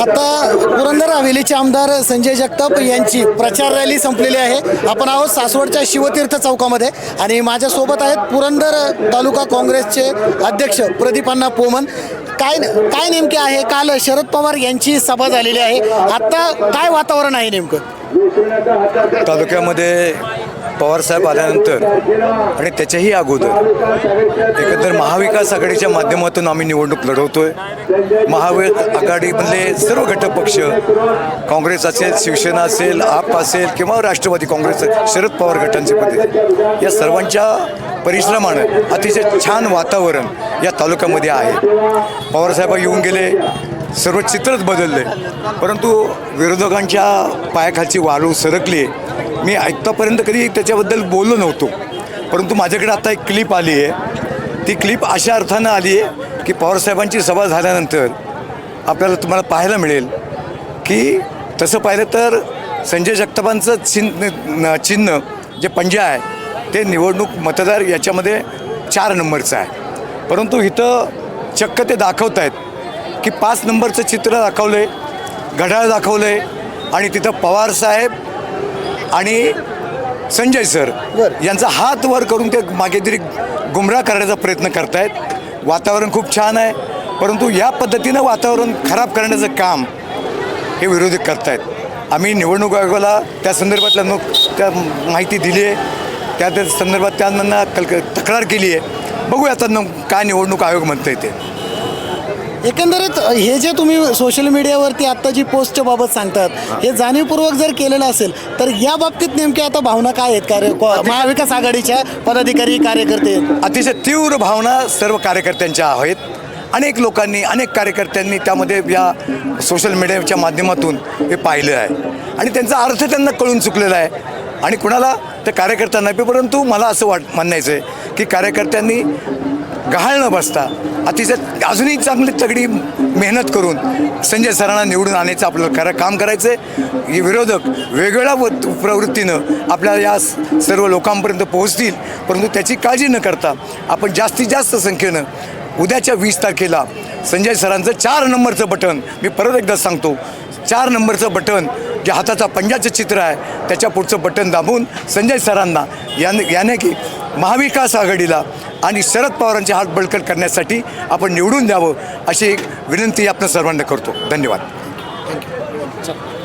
आता पुरंदर हवेलीचे आमदार संजय जगताप यांची प्रचार रॅली संपलेली आहे. आपण आहोत सासवडच्या शिवतीर्थ चौकामध्ये आणि माझ्यासोबत आहेत पुरंदर तालुका काँग्रेसचे अध्यक्ष प्रदीपांना पोमन. काय काय नेमके आहे? काल शरद पवार यांची सभा झालेली आहे. आत्ता काय वातावरण आहे नेमकं? तालुक्यामध्ये पवारसाहेब आल्यानंतर आणि त्याच्याही अगोदर एकंदर महाविकास आघाडीच्या माध्यमातून आम्ही निवडणूक लढवतोय. महाविकास आघाडीमधले सर्व घटक पक्ष काँग्रेस असेल शिवसेना असेल आप असेल किंवा राष्ट्रवादी काँग्रेस शरद पवार गटांचे पद या सर्वांच्या परिश्रमानं अतिशय छान वातावरण या तालुक्यामध्ये आहे. पवारसाहेब येऊन गेले सर्व चित्रच बदलले. परंतु विरोधकांच्या पायाखालची वाळू सरकली. मी आत्तापर्यंत कधी त्याच्याबद्दल बोललो नव्हतो. परंतु माझ्याकडे आता एक क्लिप आली आहे. ती क्लिप अशा अर्थानं आली आहे की पवारसाहेबांची सभा झाल्यानंतर आपल्याला तुम्हाला पाहायला मिळेल की तसं पाहिलं तर संजय जगतापांचं चिन्ह न- चिन्ह जे पंजा आहे ते निवडणूक मतदार याच्यामध्ये चार नंबरचं आहे. परंतु इथं चक्क ते दाखवत आहेत की पाच नंबरचं चित्र दाखवलं आहे घड्याळ दाखवलं आहे आणि तिथं पवारसाहेब आणि संजय सर. यांचा हात वर करून ते मागे तरी गुमराह करण्याचा प्रयत्न करतायत. वातावरण खूप छान आहे परंतु या पद्धतीनं वातावरण खराब करण्याचं काम हे विरोधक करतायत. आम्ही निवडणूक आयोगाला त्या संदर्भातल्या नो त्या माहिती दिली आहे. त्या त्या संदर्भात त्यांना कल तक्रार केली आहे. बघूया आता न काय निवडणूक आयोग म्हणतं ते. एकंदरीत हे जे तुम्ही सोशल मीडियावरती आत्ता जी पोस्टच्या बाबत सांगतात हे जाणीवपूर्वक जर केलेलं असेल तर या बाबतीत नेमक्या आता भावना काय आहेत? कार्य महाविकास आघाडीच्या पदाधिकारी कार्यकर्ते? अतिशय तीव्र भावना सर्व कार्यकर्त्यांच्या आहेत. अनेक लोकांनी अनेक कार्यकर्त्यांनी त्यामध्ये या सोशल मीडियाच्या माध्यमातून हे पाहिलं आहे. आणि त्यांचा अर्थ त्यांना कळून चुकलेला आहे. आणि कुणाला? त्या कार्यकर्त्यांना परंतु मला असं वाट म्हणायचं आहे की कार्यकर्त्यांनी गहाळ न बसता. अतिशय अजूनही चांगली तगडी मेहनत करून संजय सरांना निवडून आणायचं आपल्याला करा काम करायचं आहे विरोधक वेगळ्या व- प्रवृत्तीनं आपल्या या सर्व लोकांपर्यंत पोहोचतील परंतु त्याची काळजी न करता आपण जास्तीत जास्त संख्येनं उद्याच्या वीस तारखेला संजय सरांचं चार नंबरचं बटन मी परत एकदा सांगतो चार नंबरचं बटन जे हाताचा पंजाचं चित्र आहे त्याच्या पुढचं बटन दाबून संजय सरांना याने याने की महाविकास आघाडीला आणि शरद पवारांचे हात बळकट करण्यासाठी आपण निवडून द्यावं अशी एक विनंती आपण सर्वांना करतो. धन्यवाद. थँक्यू